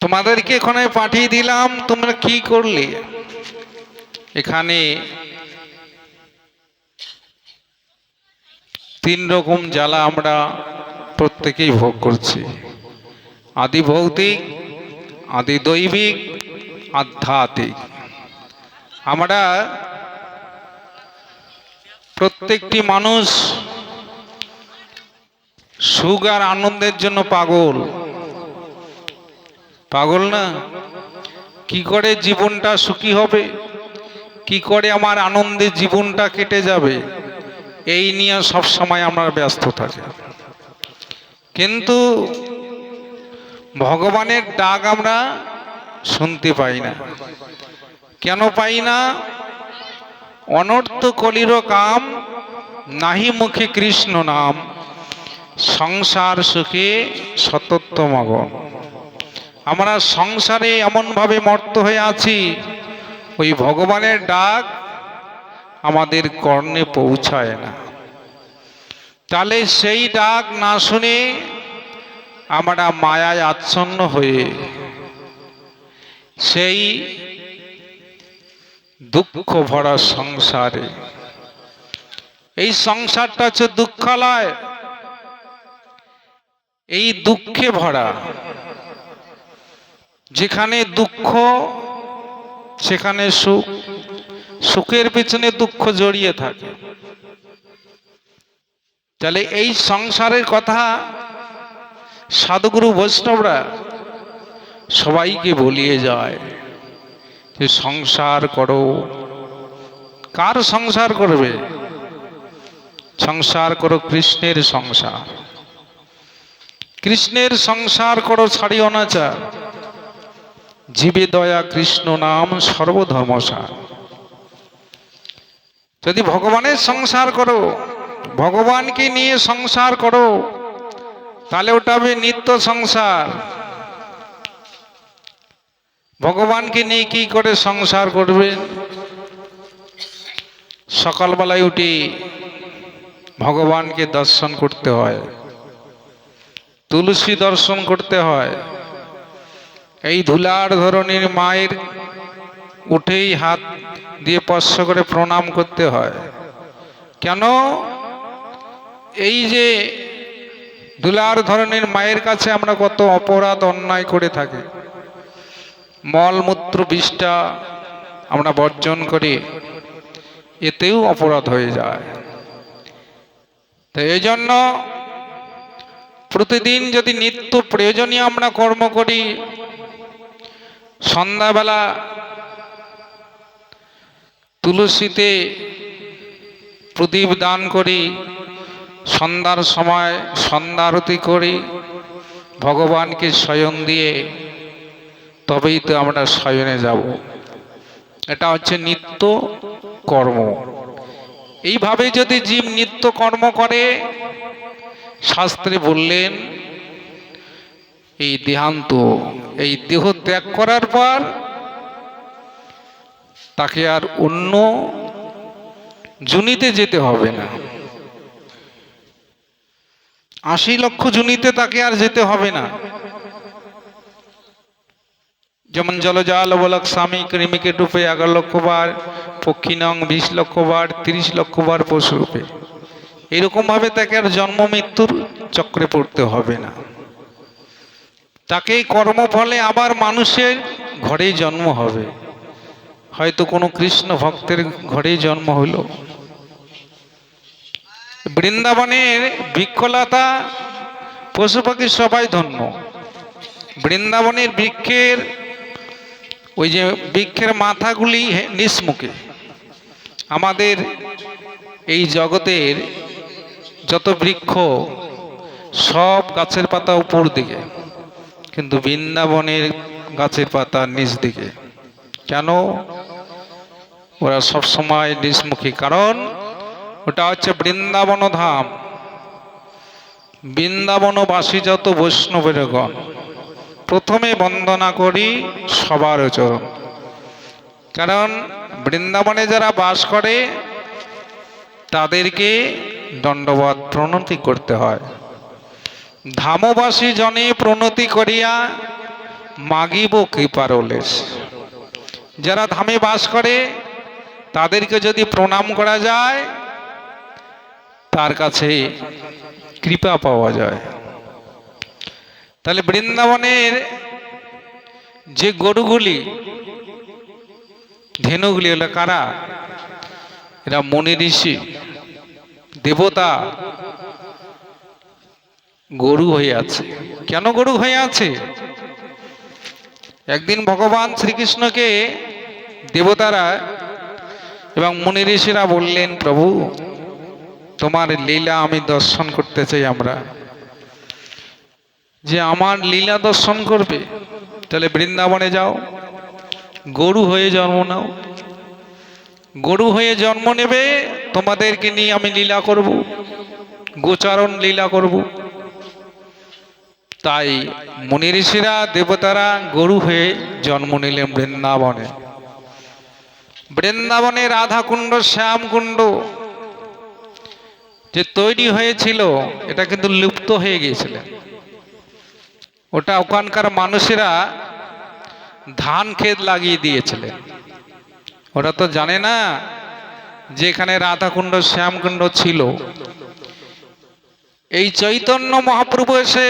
তোমাদেরকে এখানে পাঠিয়ে দিলাম, তোমরা কি করলে? এখানে তিন রকম জ্বালা আমরা প্রত্যেকেই ভোগ করছি। আদি ভৌতিক, আদি দৈবিক, আধ্যাত্মিক। আমরা প্রত্যেকটি মানুষ সুখ আর আনন্দের জন্য পাগল। পাগল না? কি করে জীবনটা সুখী হবে? কি করে আমার আনন্দের জীবনটা কেটে যাবে? এই নিয়ে সব সময় আমরা ব্যস্ত থাকি। কিন্তু ভগবানের ডাক আমরা শুনতে পাই না। কেন পাই না? অনর্থ কলির কাম নাহি মুখে কৃষ্ণ নাম। সংসার সুখে সতত্ব মগন আমরা সংসারে এমনভাবে মর্ত হয়ে আছি। ওই ভগবানের ডাক আমাদের কর্ণে পৌঁছায় না। তাহলে সেই ডাক না শুনে আমরা মায়ায় আচ্ছন্ন হয়ে সেই দুঃখ ভরা সংসারে। এই সংসারটা হচ্ছে দুঃখালয়। এই দুঃখে ভরা। যেখানে দুঃখ, সেখানে সুখ। সুখের পিছনে দুঃখ জড়িয়ে থাকে। তাহলে এই সংসারের কথা সাধুগুরু বৈষ্ণবরা সবাইকে বলিয়ে যায় যে, সংসার করো। কার সংসার করবে? সংসার করো কৃষ্ণের সংসার। কৃষ্ণের সংসার করো ছাড়ি অনাচার জীবে দয়া কৃষ্ণ নাম সর্বধর্মসার। যদি ভগবানের সংসার করো, ভগবানকে নিয়ে সংসার করো, তাহলে ওটা হবে নিত্য সংসার। ভগবানকে নিয়ে কি করে সংসার করবেন সকালবেলায় উঠি ভগবানকে দর্শন করতে হয়, তুলসী দর্শন করতে হয়। এই ধুলার ধরনের মায়ের উঠেই হাত দিয়ে স্পর্শ করে প্রণাম করতে হয়। কেন? এই যে দুলার ধরনের মায়ের কাছে আমরা কত অপরাধ অন্যায় করে থাকি। মলমূত্র বিষটা আমরা বর্জন করি, এতেও অপরাধ হয়ে যায়। তো এই জন্য প্রতিদিন যদি নিত্য প্রয়োজনীয় আমরা কর্ম করি সন্ধ্যাবেলা তুলসীতে প্রদীপ দান করি, সন্ধ্যার সময় সন্ধ্যারতি করি, ভগবানকে স্বয়ং দিয়ে তবেই তো আমরা শয়নে যাব। এটা হচ্ছে নিত্য কর্ম। এইভাবে যদি জীব নিত্য কর্ম করে, শাস্ত্রে বললেন এই দেহান্ত, এই দেহ ত্যাগ করার পর তাকে আর অন্য জুনিতে যেতে হবে না। আশি লক্ষ জুনিতে তাকে আর যেতে হবে না। যেমন জলজাল বলক স্বামী কৃমিকে ডুবে এগারো লক্ষ বার পক্ষী নং বিশ লক্ষ বার, তিরিশ লক্ষ বার পশু রূপে এরকমভাবে তাকে আর জন্ম মৃত্যুর চক্রে পড়তে হবে না। তাকে কর্মফলে আবার মানুষের ঘরেই জন্ম হবে। হয়তো কোনো কৃষ্ণ ভক্তের ঘরেই জন্ম হলো বৃন্দাবনের বৃক্ষলতা পশু পাখি সবাই ধন্য। বৃন্দাবনের বৃক্ষের, ওই যে বৃক্ষের মাথাগুলি নিষ্মুখে আমাদের এই জগতের যত বৃক্ষ, সব গাছের পাতা উপর দিকে। কিন্তু বৃন্দাবনের গাছের পাতা নিচ দিকে। কেন? ওরা সব সময় নিষ্মুখী কারণ ওটা হচ্ছে বৃন্দাবন ধাম। বৃন্দাবনবাসী যত বৈষ্ণবের গণ প্রথমে বন্দনা করি সবার চরণ কারণ বৃন্দাবনে যারা বাস করে, তাদেরকে দণ্ডবাদ প্রণতি করতে হয়। ধামবাসী জনে প্রণতি করিয়া মাগিব কৃপারলেশ। যারা ধামে বাস করে, তাদেরকে যদি প্রণাম করা যায়, তার কাছে কৃপা পাওয়া যায়। তাহলে বৃন্দাবনের যে গরুগুলি, ধেনুগুলি হলো কারা? এরা মনি ঋষি, দেবতা গরু হয়ে আছে। কেন গরু হয়ে আছে? একদিন ভগবান শ্রীকৃষ্ণকে দেবতারা এবং মুনি ঋষিরা বললেন, প্রভু, তোমার লীলা আমি দর্শন করতে চাই আমরা। যে আমার লীলা দর্শন করবে, তাহলে বৃন্দাবনে যাও, গরু হয়ে জন্ম নাও। গরু হয়ে জন্ম নেবে, তোমাদেরকে নিয়ে আমি লীলা করব, গোচারণ লীলা করব। তাই মুনি ঋষিরা দেবতারা গরু হয়ে জন্ম নিলেন বৃন্দাবনে। বৃন্দাবনে রাধাকুণ্ড, শ্যামকুণ্ড যে তৈরি হয়েছিল, এটা কিন্তু লুপ্ত হয়ে গিয়েছিল। ওটা ওখানকার মানুষেরা ধান ক্ষেত লাগিয়ে দিয়েছিলেন। ওরা তো জানে না যে এখানে রাধাকুণ্ড, শ্যামকুণ্ড ছিল। এই চৈতন্য মহাপ্রভু এসে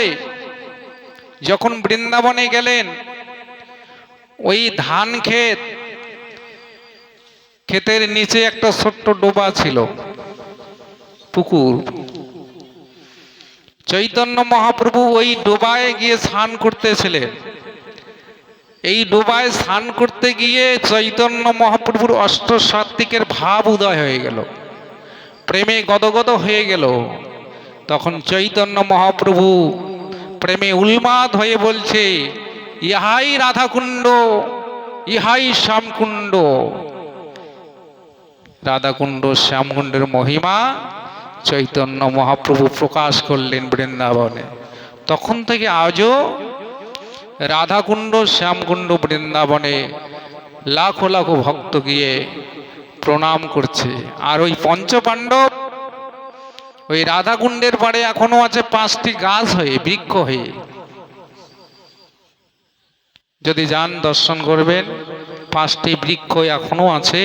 যখন বৃন্দাবনে গেলেন, ওই ধান ক্ষেত, ক্ষেতের নিচে একটা ছোট্ট ডোবা ছিল, পুকুর। চৈতন্য মহাপ্রভু ওই ডোবায় গিয়ে স্নান করতেছিলেন। এই ডোবায় স্নান করতে গিয়ে চৈতন্য মহাপ্রভুর অষ্ট সাত্বিকের ভাব উদয় হয়ে গেল। প্রেমে গদগদ হয়ে গেল। তখন চৈতন্য মহাপ্রভু প্রেমে উন্মাদ হয়ে বলছে, ইহাই রাধাকুণ্ড, ইহাই শ্যামকুণ্ড। রাধাকুণ্ড, শ্যামকুণ্ডের মহিমা চৈতন্য মহাপ্রভু প্রকাশ করলেন বৃন্দাবনে। তখন থেকে আজও রাধাকুণ্ড, শ্যামকুণ্ড বৃন্দাবনে লাখো লাখো ভক্ত গিয়ে প্রণাম করছে। আর ওই পঞ্চপাণ্ডব ওই রাধাকুণ্ডের পাড়ে এখনও আছে পাঁচটি গাছ হয়ে, বৃক্ষ হয়ে। যদি যান, দর্শন করবেন, পাঁচটি বৃক্ষ এখনও আছে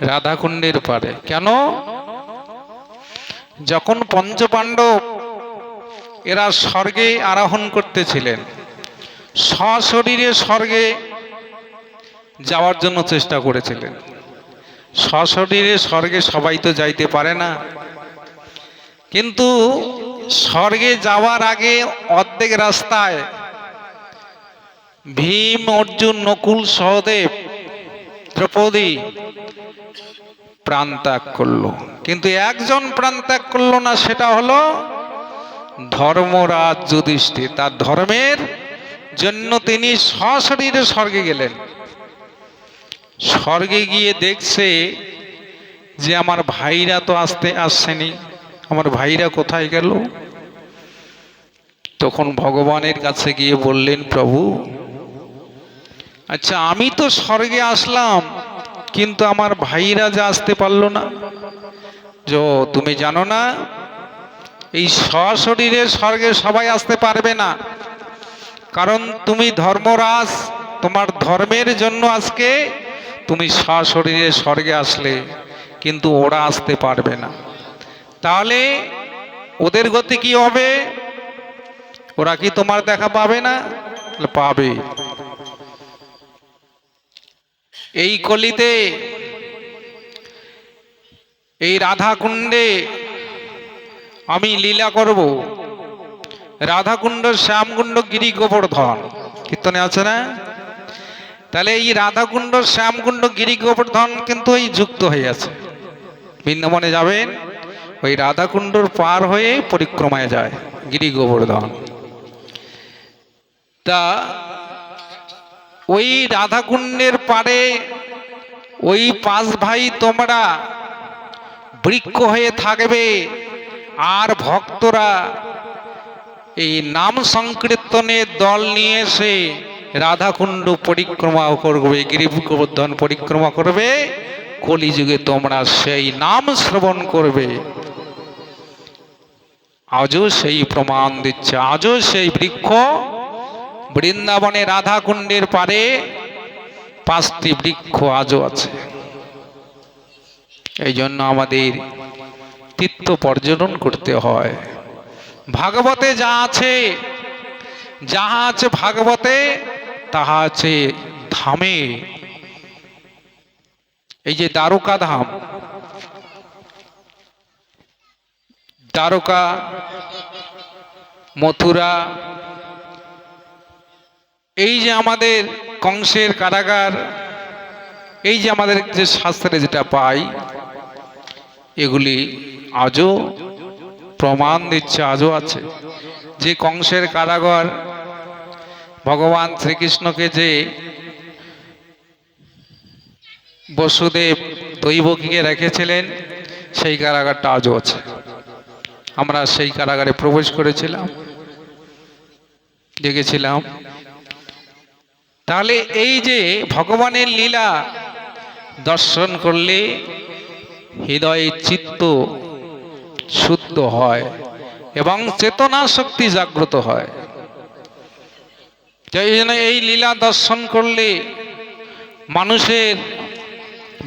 রাধাকুণ্ডের পাড়ে। কেন? যখন পঞ্চপাণ্ডব এরা স্বর্গে আরোহণ করতেছিলেন, সশরীরে স্বর্গে যাওয়ার জন্য চেষ্টা করেছিলেন। সশরীরে স্বর্গে সবাই তো যাইতে পারে না। কিন্তু স্বর্গে যাওয়ার আগে অর্ধেক রাস্তায় ভীম, অর্জুন, নকুল, সহদেব, দ্রৌপদী প্রাণ ত্যাগ করল। কিন্তু একজন প্রাণ ত্যাগ করল না, সেটা হলো ধর্মরাজ যুধিষ্ঠির। তার ধর্মের জন্য তিনি সশরীরে স্বর্গে গেলেন। স্বর্গে গিয়ে দেখছে যে আমার ভাইরা তো আসতে আসছেনি আমার ভাইরা কোথায় গেল? তখন ভগবানের কাছে গিয়ে বললেন, প্রভু আচ্ছা আমি তো স্বর্গে আসলাম, কিন্তু আমার ভাইরা যে আসতে পারল না। যে, তুমি জানো না, এই সশরীরে স্বর্গে সবাই আসতে পারবে না। কারণ তুমি ধর্মরাজ, তোমার ধর্মের জন্য আজকে তুমি সশরীরে স্বর্গে আসলে, কিন্তু ওরা আসতে পারবে না। তাহলে ওদের গতি কি হবে? ওরা কি তোমার দেখা পাবে না? পাবে। এই কলিতে, এই রাধাকুণ্ডে আমি লীলা করব। রাধাকুণ্ড, শ্যামকুণ্ড, গিরি গোবর্ধন। কীর্তনে আছে না? তাহলে এই রাধাকুণ্ড, শ্যামকুণ্ড, গিরি গোবর্ধন কিন্তু এই যুক্ত হয়ে আছে। বৃন্দাবনে যাবেন? ওই রাধাকুণ্ডর পার হয়ে পরিক্রমায় যায়, গিরি গোবর্ধন। তা ওই রাধাকুণ্ডের পারে ওই পাঁচ ভাই তোমরা বৃক্ষ হয়ে থাকবে, আর ভক্তরা এই নাম সংকীর্তনের দল নিয়ে এসে রাধাকুণ্ড পরিক্রমা করবে গিরিব গোবর্ধন পরিক্রমা করবে। কলিযুগে তোমরা সেই নাম শ্রবণ করবে। আজও সেই প্রমাণ দিচ্ছে। আজও সেই বৃক্ষ বৃন্দাবনে রাধা কুণ্ডের পারে পাঁচটি বৃক্ষ আজও আছে। এই জন্য আমাদের তীর্থ পর্যটন করতে হয়। ভাগবতে যা আছে, যাহা আছে ভাগবতে, তাহা আছে ধামে। এই যে দ্বারকা ধাম। দ্বারকা, মথুরা, এই যে আমাদের কংসের কারাগার, এই যে আমাদের যে শাস্ত্রে যেটা পাই, এগুলি আজও প্রমাণ দিচ্ছে, আজও আছে। যে কংসের কারাগার, ভগবান শ্রীকৃষ্ণকে যে বসুদেব দৈবকীকে রেখেছিলেন, সেই কারাগারটা আজও আছে। আমরা সেই কারাগারে প্রবেশ করেছিলাম, দেখেছিলাম। তাহলে এই যে ভগবানের লীলা দর্শন করলে হৃদয়ের চিত্ত শুদ্ধ হয় এবং চেতনা শক্তি জাগ্রত হয়। এই জন্য এই লীলা দর্শন করলে মানুষের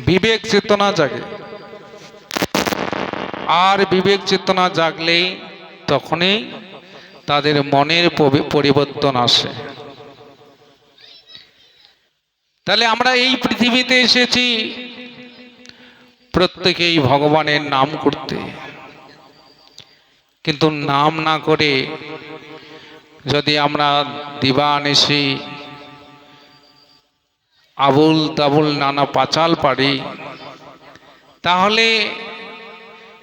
বিবেক চেতনা জাগে। আর বিবেক চেতনা জাগলেই তখনই তাদের মনের পরিবর্তন আসে। তাহলে আমরা এই পৃথিবীতে এসেছি প্রত্যেকেই ভগবানের নাম করতে। কিন্তু নাম না করে যদি আমরা দিবান এসে আবুল তাবুল নানা পাচাল পারি তাহলে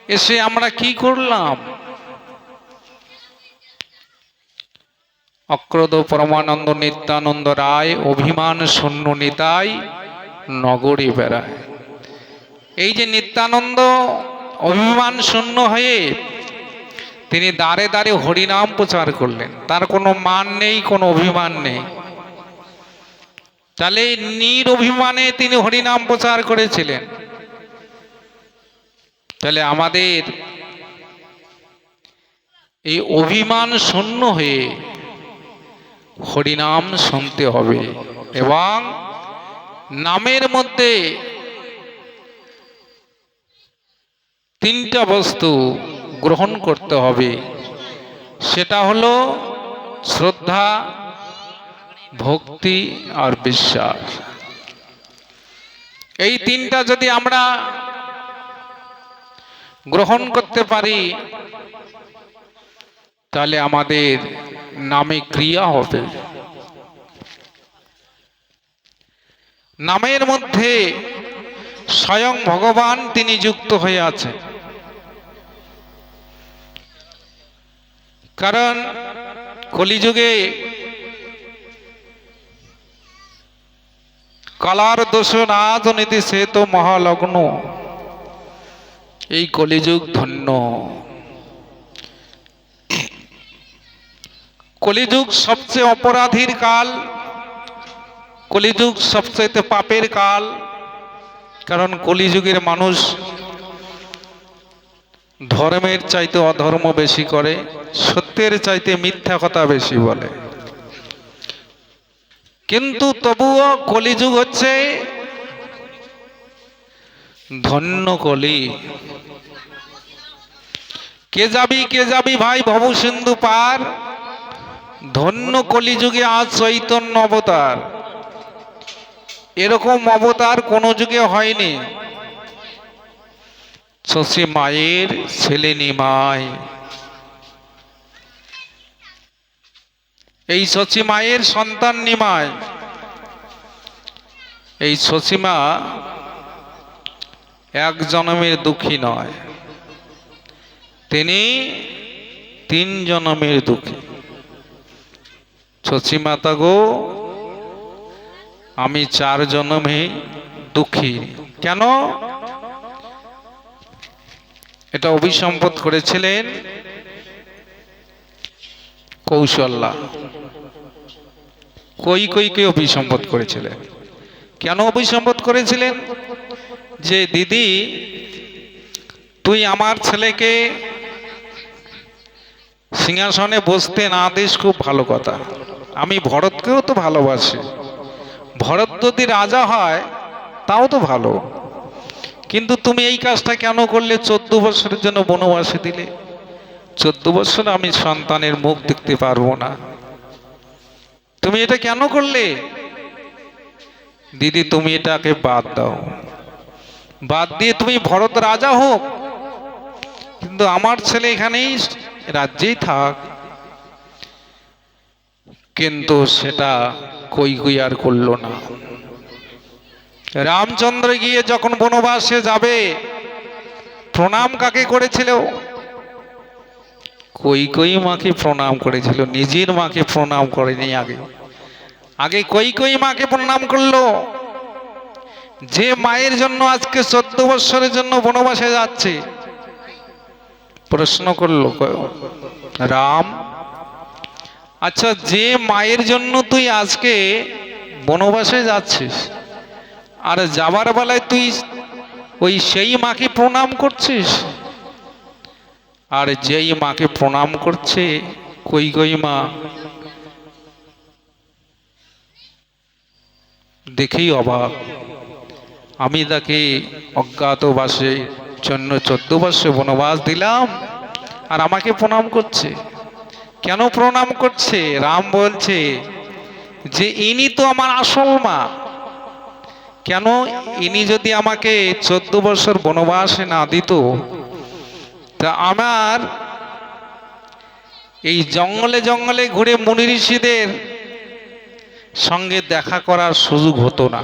এসে আমরা কি করলাম? অক্রদ পরমানন্দ নিত্যানন্দ রায়, অভিমান শূন্য নিতাই নগরী বেড়ায়। এই যে নিত্যানন্দ অভিমান শূন্য হয়ে তিনি দাঁড়ে দাঁড়ে হরিনাম প্রচার করলেন। তার কোনো মান নেই, কোনো অভিমান নেই। তাহলে নির অভিমানে তিনি হরিনাম প্রচার করেছিলেন। তাহলে আমাদের এই অভিমান শূন্য হয়ে হরিনাম শুনতে হবে এবং নামের মধ্যে তিনটা বস্তু গ্রহণ করতে হবে। সেটা হলো শ্রদ্ধা ভক্তি আর বিশ্বাস। এই তিনটা যদি আমরা গ্রহণ করতে পারি, তাহলে আমাদের নামে ক্রিয়া হবে। নামের মধ্যে স্বয়ং ভগবান তিনি যুক্ত হয়ে আছেন। কারণ কলিযুগে কালার দোষ নীতি সে তো মহালগ্ন। এই কলিযুগ ধন্য। কলিযুগ সবচেয়ে অপরাধীর কাল, কলিযুগ সবচেয়ে পাপের কাল, কারণ কলিযুগের মানুষ ধর্মের চাইতে অধর্ম বেশি করে, সত্যের চাইতে মিথ্যা কথা বেশি বলে। কিন্তু তবুও কলিযুগ হচ্ছে ধন্য কলি। কে যাবি কে যাবি ভাই ভব সিন্ধু পার? ধন্য কলিযুগে আজ চৈতন্য অবতার। এরকম অবতার কোনো যুগে হয়নি। শশী মায়ের ছেলে নিমাই এই শশী মায়ের সন্তান নিমাই। এই শশীমা এক জন্মের দুঃখী নয়। তিনি তিন জন্মের দুঃখী। শশী মাতা গো, আমি চার জন্মে দুঃখী। কেন? এটা অভিসম্পদ করেছিলেন কৌশল্যা। কই কই কইকে অভিসম্পদ করেছিলেন কেন অভিসম্পদ করেছিলেন যে দিদি, তুই আমার ছেলেকে সিংহাসনে বসতে না দিস খুব ভালো কথা। আমি ভরতকেও তো ভালোবাসি। ভরত যদি রাজা হয়, তাও তো ভালো। কিন্তু তুমি এই কাজটা কেন করলে? চোদ্দ বছরের জন্য বনবাসে দিলে। চোদ্দ বছর আমি সন্তানের মুখ দেখতে পারব না। তুমি এটা কেন করলে? দিদি, তুমি এটাকে বাদ দাও। বাদ দিয়ে তুমি ভরত রাজা হোক, কিন্তু আমার ছেলে এখানেই রাজ্যেই থাক। কিন্তু সেটা কই কই আর করল না। রামচন্দ্র গিয়ে যখন বনবাসে যাবে, প্রণাম কাকে করেছিল? কই কই মাকে প্রণাম করেছিল? নিজের মাকে প্রণাম করেনি আগে। আগে কই কই মাকে প্রণাম করল? যে মায়ের জন্য আজকে চোদ্দ বৎসরের জন্য বনবাসে যাচ্ছে। প্রশ্ন করল রাম আচ্ছা যে মায়ের জন্য তুই আজকে বনবাসে যাচ্ছিস, আর যাবার বেলায় তুই ওই সেই মাকে প্রণাম করছিস? আর যেই মাকে প্রণাম করছে, কই কই মা? দেখেই অবাক। আমি তাকে অজ্ঞাতবাসে জন্য চোদ্দ বর্ষে বনবাস দিলাম, আর আমাকে প্রণাম করছে। কেন প্রণাম করছে? রাম বলছে যে, ইনি তো আমার আসল মা। কেন ইনি যদি আমাকে চোদ্দ বছর বনবাসে না দিত তা আমার এই জঙ্গলে জঙ্গলে ঘুরে মুনি ঋষিদের সঙ্গে দেখা করার সুযোগ হতো না।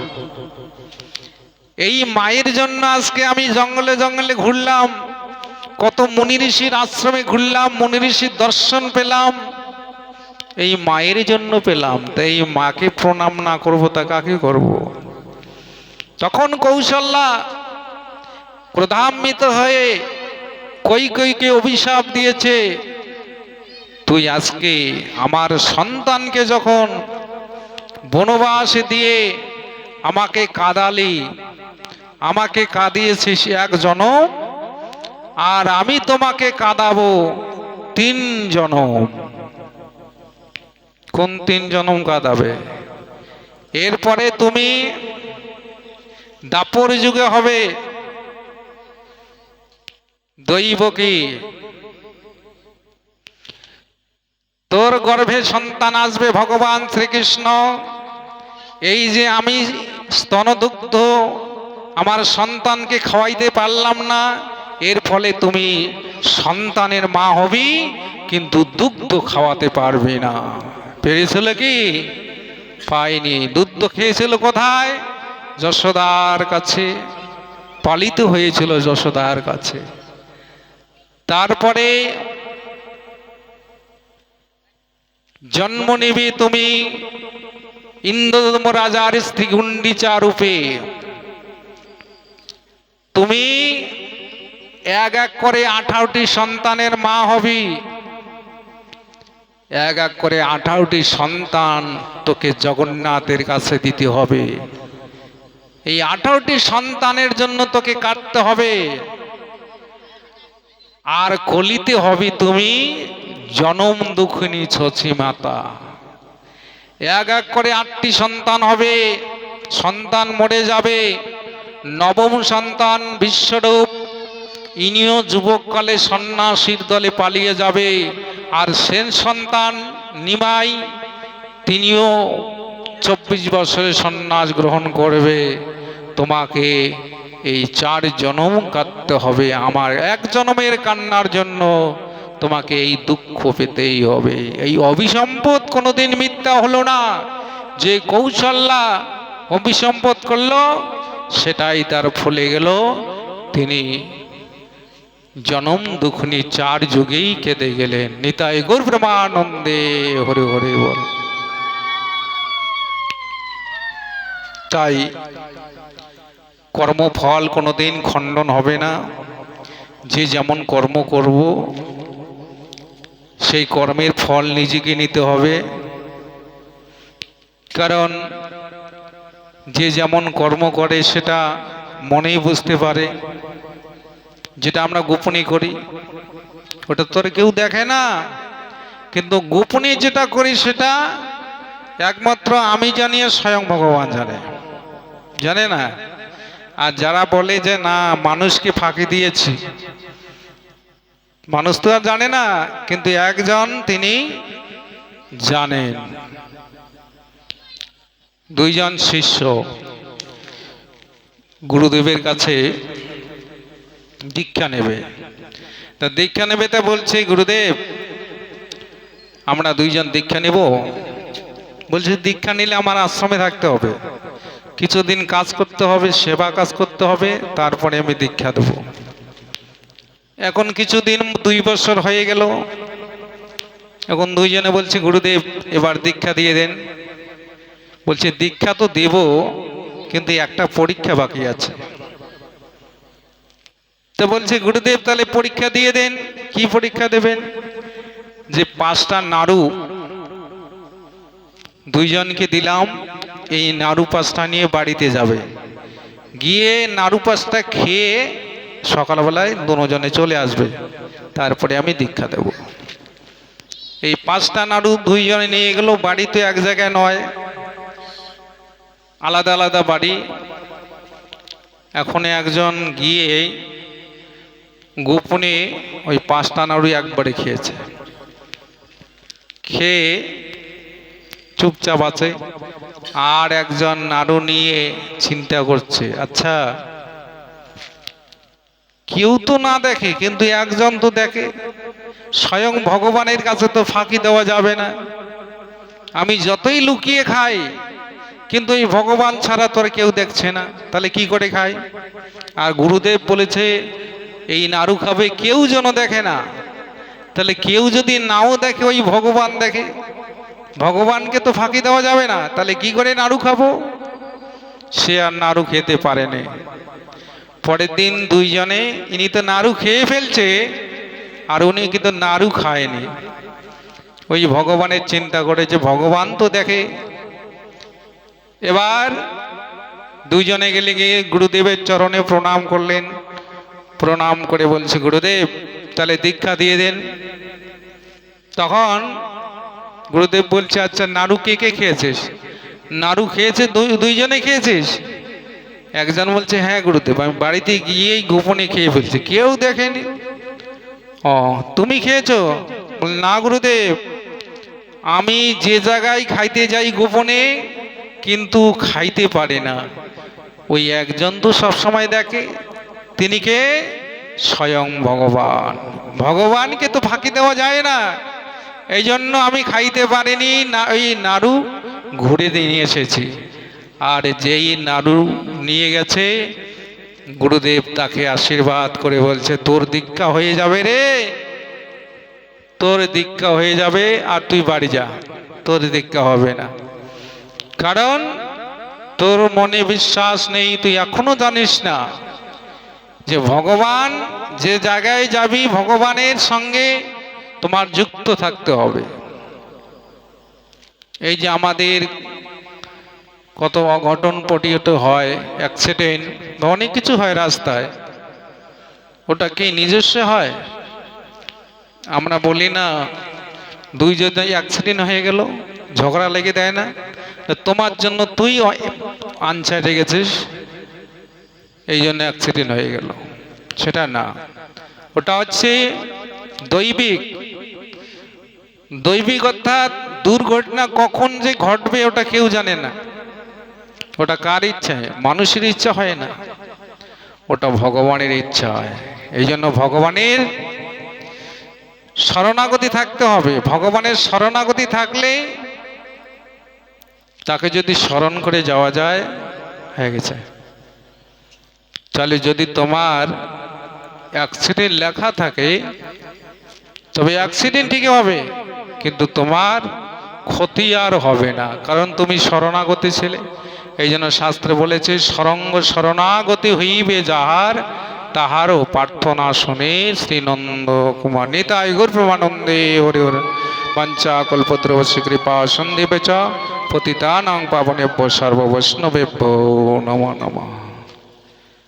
এই মায়ের জন্য আজকে আমি জঙ্গলে জঙ্গলে ঘুরলাম, কত মুনি ঋষির আশ্রমে ঘুরলাম, মুনি ঋষির দর্শন পেলাম, এই মায়ের জন্য পেলাম। তো এই মাকে প্রণাম না করব তা কাকে করব? তখন কৌশল্যা ক্রধান্বিত হয়ে কই কইকে অভিশাপ দিয়েছে? তুই আজকে আমার সন্তানকে যখন বনবাসে দিয়ে আমাকে কাঁদালি, আমাকে কাঁদিয়েছিস এক জনম আর আমি তোমাকে কাঁদাবো তিন জনম কোন তিন জনম কাঁদাবে? এরপরে তুমি দাপর যুগে হবে। দৈব কি? তোর গর্ভে সন্তান আসবে ভগবান শ্রীকৃষ্ণ। এই যে আমি স্তনদুগ্ধ, আমার সন্তানকে খাওয়াইতে পারলাম না, এর ফলে তুমি সন্তানের মা হবি, কিন্তু দুগ্ধ খাওয়াতে পারবি না। পেরেছিল কি? পাইনি। দুগ্ধ খেয়েছিল কোথায়? যশোদার কাছে। পালিত হয়েছিল যশোদার কাছে। তারপরে জন্ম নেবে তুমি ইন্দ্রদম রাজার স্ত্রী গুন্ডিচা রূপে। তুমি এক এক করে আঠারোটি সন্তানের মা হবি। এক এক করে আঠারোটি সন্তান তোকে জগন্নাথের কাছে দিতে হবে। এই আঠারোটি সন্তানের জন্য তোকে কাটতে হবে। আর কলিতে হবে তুমি জনম দুঃখিনী ছছি মাতা। এক এক করে আটটি সন্তান হবে, সন্তান মরে যাবে। নবম সন্তান বিশ্বরূপ, ইনিও যুবককালে সন্ন্যাসীর দলে পালিয়ে যাবে। আর সেন সন্তান নিমাই, তিনিও চব্বিশ বছরে সন্ন্যাস গ্রহণ করবে। তোমাকে এই চার জনম কাটতে হবে আমার। এক জনমের কান্নার জন্য তোমাকে এই দুঃখ পেতেই হবে। এই অভিসম্পদ কোনোদিন মিথ্যা হলো না। যে কৌশল্যা অভিসম্পদ করল, সেটাই তার ফলে গেল। তিনি জনম দুঃখনি চার যুগেই কেঁদে গেলেন। নিতাই গৌর ব্রহ্মানন্দে হরে হরে বল। তাই কর্মফল কোনোদিন খণ্ডন হবে না। যে যেমন কর্ম করব, সেই কর্মের ফল নিজেকে নিতে হবে। কারণ যে যেমন কর্ম করে, সেটা মনেই বুঝতে পারে। যেটা আমরা গোপনে করি, ওটা তো আর কেউ দেখে না। কিন্তু গোপনে যেটা করি, সেটা একমাত্র আমি জানি আর স্বয়ং ভগবান জানে। জানে না? আর যারা বলে যে, না, মানুষকে ফাঁকি দিয়েছি। মানুষ তো আর জানে না, কিন্তু একজন তিনি জানেন। দুইজন শিষ্য। গুরুদেবের কাছে দীক্ষা নেবে। তা দীক্ষা নেবে তা বলছে, গুরুদেব, আমরা দুইজন দীক্ষা নেব। বলছে, দীক্ষা নিলে আমার আশ্রমে থাকতে হবে। কিছুদিন কাজ করতে হবে, সেবা কাজ করতে হবে, তারপরে আমি দীক্ষা দেব। এখন কিছুদিন, দুই বছর হয়ে গেল। এখন দুইজনে বলছে, গুরুদেব, এবার দীক্ষা দিয়ে দেন। বলছে, দীক্ষা তো দেব, কিন্তু একটা পরীক্ষা বাকি আছে। তো বলছে, গুরুদেব, তাহলে পরীক্ষা দিয়ে দেন। কি পরীক্ষা দেবেন? যে পাঁচটা নাড়ু, দুইজনকে দিলাম এই নাড়ু নিয়ে বাড়িতে যাবে। গিয়ে নাড়ু খেয়ে সকালবেলায় দুজনে চলে আসবে। তারপরে আমি দীক্ষা দেব। এই পাঁচটা নাড়ু দুইজনে নিয়ে গেল বাড়িতে এক জায়গায় নয়। আলাদা আলাদা বাড়ি। এখন একজন গিয়ে গোপনে ওই পাঁচটা নাড়ু একবারে খেয়েছে। খেয়ে চুপচাপ আছে। আর একজন নাড়ু নিয়ে চিন্তা করছে আচ্ছা কেউ তো না দেখে, কিন্তু একজন তো দেখে। স্বয়ং ভগবানের কাছে তো ফাঁকি দেওয়া যাবে না। আমি যতই লুকিয়ে খাই, কিন্তু এই ভগবান ছাড়া তোর কেউ দেখছে না। তাহলে কি করে খাই আর গুরুদেব বলেছে, এই নাড়ু খাবে, কেউ যেন দেখে না। তাহলে কেউ যদি নাও দেখে, ওই ভগবান দেখে। ভগবানকে তো ফাঁকি দেওয়া যাবে না, তাহলে কি করে নাড়ু খাব? সে আর নাড়ু খেতে পারেনি পরের দিন দুইজনে, ইনি তো নাড়ু খেয়ে ফেলছে, আর উনি কিন্তু নাড়ু খায়নি। ওই ভগবানের চিন্তা করে যে ভগবান তো দেখে। এবার দুইজনে গেলে গিয়ে গুরুদেবের চরণে প্রণাম করলেন। প্রণাম করে বলছে, গুরুদেব, তাহলে দীক্ষা দিয়ে দেন। তখন গুরুদেব বলছে আচ্ছা নাড়ু কে কে খেয়েছিস? নাড়ু খেয়েছে দুই, দুইজনে খেয়েছিস? একজন বলছে হ্যাঁ গুরুদেব, আমি বাড়িতে গিয়েই গোপনে খেয়ে ফেলছি, কেউ দেখেনি। ও, তুমি খেয়েছো? না গুরুদেব, আমি যে জায়গায় খাইতে যাই গোপনে, কিন্তু খাইতে পারে না। ওই একজন তো সবসময় দেখে, তিনি কে? স্বয়ং ভগবান। ভগবানকে তো ফাঁকি দেওয়া যায় না। এই জন্য আমি খাইতে পারিনি, না ওই নাড়ু ঘুরে নিয়ে এসেছি। আর যেই নাড়ু নিয়ে গেছে, গুরুদেব তাকে আশীর্বাদ করে বলছে, তোর দীক্ষা হয়ে যাবে রে, তোর দীক্ষা হয়ে যাবে আর তুই বাড়ি যা, তোর দীক্ষা হবে না। কারণ তোর মনে বিশ্বাস নেই, তুই এখনও জানিস না যে ভগবান যে জায়গায় যাবি, ভগবানের সঙ্গে তোমার যুক্ত থাকতে হবে। এই যে আমাদের কত অঘটন পটিত হয় অ্যাক্সিডেন্ট অনেক কিছু হয় রাস্তায়, ওটা কি নিজস্ব হয়? আমরা বলি না, দুই যদি অ্যাক্সিডেন্ট হয়ে গেল, ঝগড়া লেগে দেয় না। তোমার জন্য তুই আনসাইডে গেছিস এই জন্য অ্যাক্সিডেন্ট হয়ে গেল। সেটা না। ওটা হচ্ছে দৈবিক দৈবিক অর্থাৎ দুর্ঘটনা কখন যে ঘটবে ওটা কেউ জানে না। ওটা কার ইচ্ছায় মানুষের ইচ্ছা হয় না। ওটা ভগবানের ইচ্ছা হয়। এই জন্য ভগবানের শরণাগতি থাকতে হবে। ভগবানের শরণাগতি থাকলে তাকে যদি স্মরণ করে যাওয়া যায়, হয়ে গেছে। তাহলে যদি তোমার অ্যাক্সিডেন্ট লেখা থাকে, তবে অ্যাক্সিডেন্ট ঠিকই হবে। কিন্তু তোমার ক্ষতি আর হবে না, কারণ তুমি শরণাগতি ছিলে। এই জন্য শাস্ত্রে বলেছে, সরঙ্গ শরণাগতি হইবে যাহার, তাহারও প্রার্থনা শুনে শ্রীনন্দ কুমার নিতাই গুর প্রমানন্দে হরি হরি। পঞ্চা কল্পদ্রবশ্য কৃপা সন্দীপে চ, পতিতানাং পাবনেভ্য সর্ববৈষ্ণবেভ্যো নমো নমঃ।